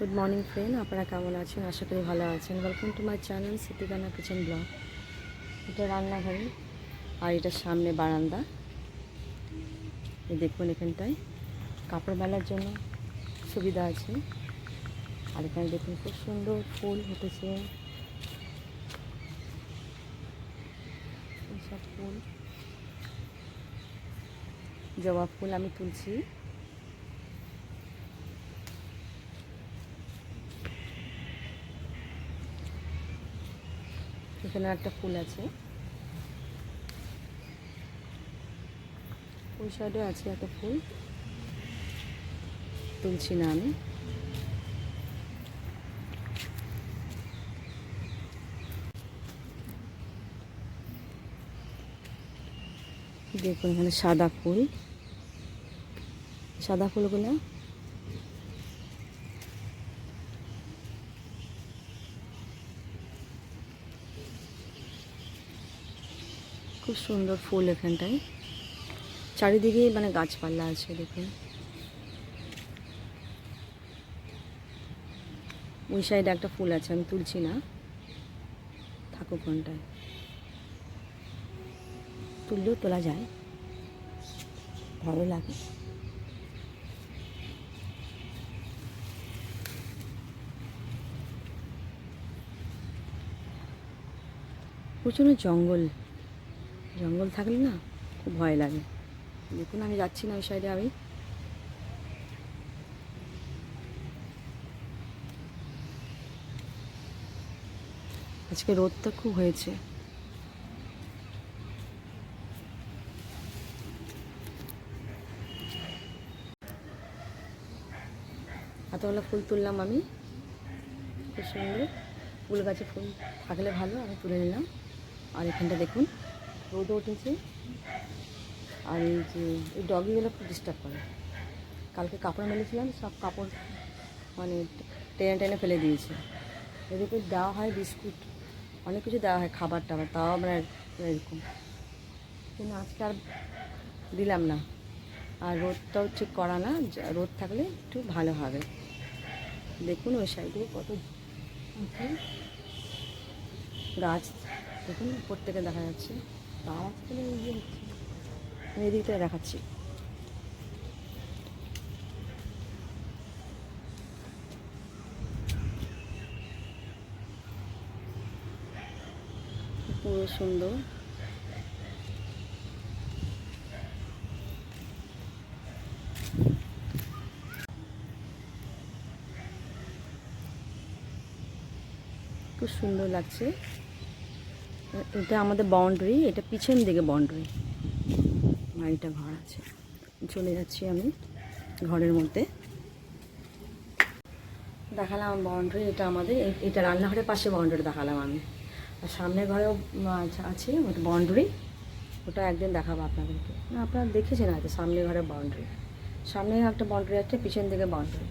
Good morning friend আপনারা কেমন আছেন? আশা করি ভালো আছেন। ওয়েলকাম টু মাই চ্যানেল সিটিকানা কিচেন ব্লগ এটা রান্নাঘরে আর এটার সামনে বারান্দা। দেখুন এখানটায় কাপড় মেলার জন্য সুবিধা আছে। আর এখানে দেখুন খুব সুন্দর ফুল ফুটেছে এইসব ফুল। জবা ফুল আমি তুলছি। এখানে একটা ফুল আছে। ওই সাইডে আছে একটা ফুল। তুলছি না আমি। দেখুন এখানে সাদা ফুল। সাদা ফুলগুলো খুব সুন্দর ফুল এখানটায়। চারিদিকে মানে গাছপালা আছে, দেখুন। ওই সাইডে একটা ফুল আছে, আমি তুলছি না। থাকুক কোনটায় তুললেও তোলা যায়। ভালো লাগে। প্রচুর জঙ্গল। জঙ্গল থাকলে না খুব ভয় লাগে। দেখুন আমি যাচ্ছি না ওই সাইডে আমি। আজকে রোদটা খুব হয়েছে। এতগুলো ফুল তুললাম আমি। খুব সুন্দর ফুল গাছে ফুল থাকলে ভালো, আমি তুলে নিলাম। আর এখানটা দেখুন। রোদও উঠেছে। আর এই যে, এই ডগিগুলো খুব ডিস্টার্ব করে। কালকে কাপড় মেলেছিলাম, সব কাপড় মানে টেনে টেনে ফেলে দিয়েছে। এদিকে দেওয়া হয় বিস্কুট, অনেক কিছু দেওয়া হয়, খাবার টাবার, তাও আমরা এরকম। কিন্তু আজকে আর দিলাম না। আর রোদটাও ঠিক করা না রোদ থাকলে একটু ভালো হবে। দেখুন ওই সাইডে কত গাছ দেখুন থেকে দেখা যাচ্ছে। গাছ থেকে ইয়ে দেখাচ্ছি। পুরো সুন্দর। খুব সুন্দর লাগছে। এটা আমাদের বাউন্ডারি এটা পিছন দিকে বাউন্ডারি বাড়িটা, ঘর আছে। চলে যাচ্ছি আমি ঘরের মধ্যে। দেখালাম বাউন্ডারি এটা আমাদের এটা রান্নাঘরের পাশে বাউন্ডারি দেখালাম আমি। আর সামনের ঘরেও আছে ওটা বাউন্ডারি ওটা একদিন দেখাবো আপনাদেরকে। না, আপনারা দেখেছেন হয়তো সামনের ঘরের বাউন্ডারি সামনে একটা বাউন্ডারি আছে, পিছন দিকে বাউন্ডারি